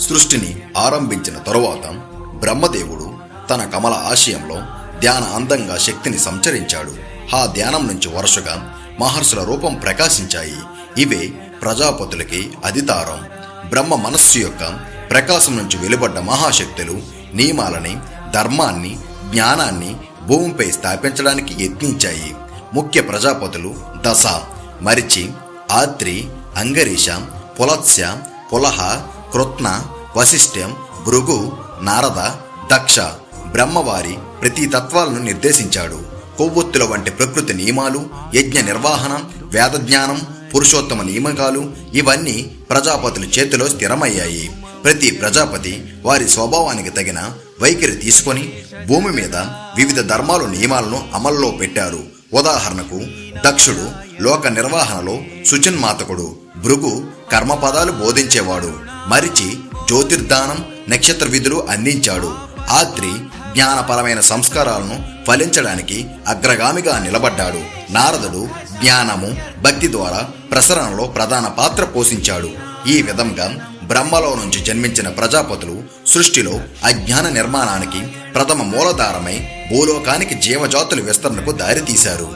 సృష్టిని ఆరంభించిన తరువాత బ్రహ్మదేవుడు తన కమల ఆశయంలో ధ్యాన అందంగా శక్తిని సంచరించాడు. ఆ ధ్యానం నుంచి వరుసగా మహర్షుల రూపం ప్రకాశించాయి. ఇవే ప్రజాపతులకి అధితారం. బ్రహ్మ మనస్సు యొక్క ప్రకాశం నుంచి వెలువడ్డ మహాశక్తులు నియమాలని ధర్మాన్ని జ్ఞానాన్ని భూమిపై స్థాపించడానికి యత్నించాయి. ముఖ్య ప్రజాపతులు దశ మరిచి ఆత్రి అంగరీష పులత్స్య పులహ కృత్న వశిష్ఠ్యం భృగు నారద దక్ష బ్రహ్మవారి ప్రతి తత్వాలను నిర్దేశించాడు. కొవ్వొత్తుల వంటి ప్రకృతి నియమాలు యజ్ఞ నిర్వహణ వేదజ్ఞానం పురుషోత్తమ నియమకాలు ఇవన్నీ ప్రజాపతుల చేతిలో స్థిరమయ్యాయి. ప్రతి ప్రజాపతి వారి స్వభావానికి తగిన వైఖరి తీసుకొని భూమి మీద వివిధ ధర్మాలు నియమాలను అమల్లో పెట్టారు. ఉదాహరణకు దక్షుడు లోక నిర్వహణలో సుచిన్మాతకుడు భృగు కర్మపదాలు బోధించేవాడు. మరిచి జ్యోతిర్దానం నక్షత్ర విధులు అందించాడు. ఆత్రి జ్ఞానపరమైన సంస్కారాలను ఫలించడానికి అగ్రగామిగా నిలబడ్డాడు. నారదుడు జ్ఞానము భక్తి ద్వారా ప్రసరణలో ప్రధాన పాత్ర పోషించాడు. ఈ విధంగా బ్రహ్మలో నుంచి జన్మించిన ప్రజాపతులు సృష్టిలో అజ్ఞాన నిర్మాణానికి ప్రథమ మూలధారమై భూలోకానికి జీవజాతుల విస్తరణకు దారితీశారు.